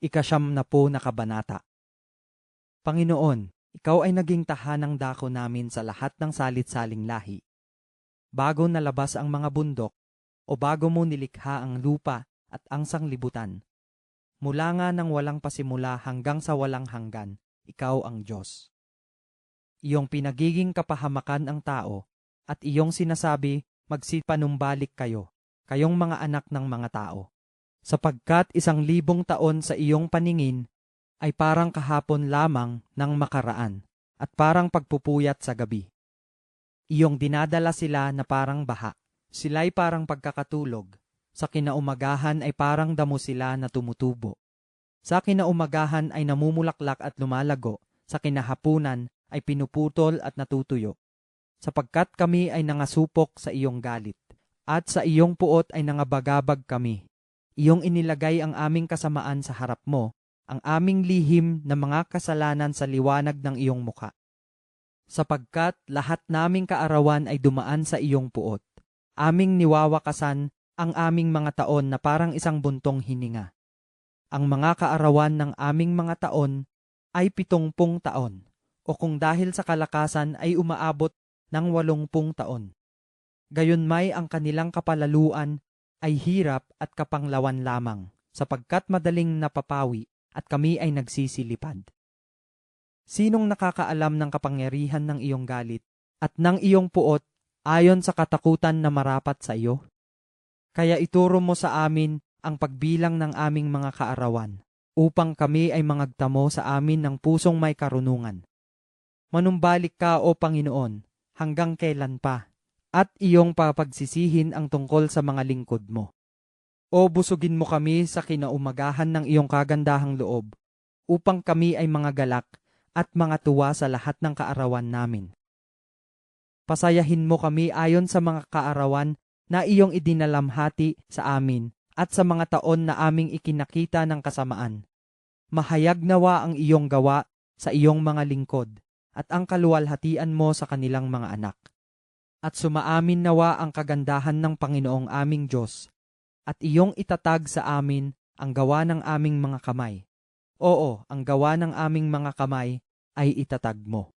Ikasyam na po na kabanata. Panginoon, Ikaw ay naging tahanang dako namin sa lahat ng salit-saling lahi. Bago nalabas ang mga bundok, o bago mo nilikha ang lupa at ang sanglibutan. Mula nga ng walang pasimula hanggang sa walang hanggan, Ikaw ang Diyos. Iyong pinagiging kapahamakan ang tao, at iyong sinasabi, magsipanumbalik kayo, kayong mga anak ng mga tao sapagkat isang libong taon sa iyong paningin ay parang kahapon lamang ng makaraan at parang pagpupuyat sa gabi. Iyong dinadala sila na parang baha, sila'y parang pagkakatulog, sa kinaumagahan ay parang damo sila na tumutubo. Sa kinaumagahan ay namumulaklak at lumalago, sa kinahapunan ay pinuputol at natutuyo. Sapagkat kami ay nangasupok sa iyong galit, at sa iyong puot ay nangabagabag kami iyong inilagay ang aming kasamaan sa harap mo, ang aming lihim na mga kasalanan sa liwanag ng iyong muka. Sapagkat lahat naming kaarawan ay dumaan sa iyong puot, aming niwawakasan ang aming mga taon na parang isang buntong hininga. Ang mga kaarawan ng aming mga taon ay pitongpung taon, o kung dahil sa kalakasan ay umaabot ng walongpung taon. Gayon may ang kanilang kapalaluan ay hirap at kapanglawan lamang, sapagkat madaling napapawi at kami ay nagsisilipad. Sinong nakakaalam ng kapangyarihan ng iyong galit at ng iyong puot ayon sa katakutan na marapat sa iyo? Kaya ituro mo sa amin ang pagbilang ng aming mga kaarawan, upang kami ay mangagtamo sa amin ng pusong may karunungan. Manumbalik ka, O Panginoon, hanggang kailan pa? At iyong papagsisihin ang tungkol sa mga lingkod mo. O busugin mo kami sa kinaumagahan ng iyong kagandahang loob, upang kami ay mga galak at mga tuwa sa lahat ng kaarawan namin. Pasayahin mo kami ayon sa mga kaarawan na iyong idinalamhati sa amin at sa mga taon na aming ikinakita ng kasamaan. Mahayag nawa ang iyong gawa sa iyong mga lingkod at ang kaluwalhatian mo sa kanilang mga anak at sumaamin nawa ang kagandahan ng Panginoong aming Diyos, at iyong itatag sa amin ang gawa ng aming mga kamay. Oo, ang gawa ng aming mga kamay ay itatag mo.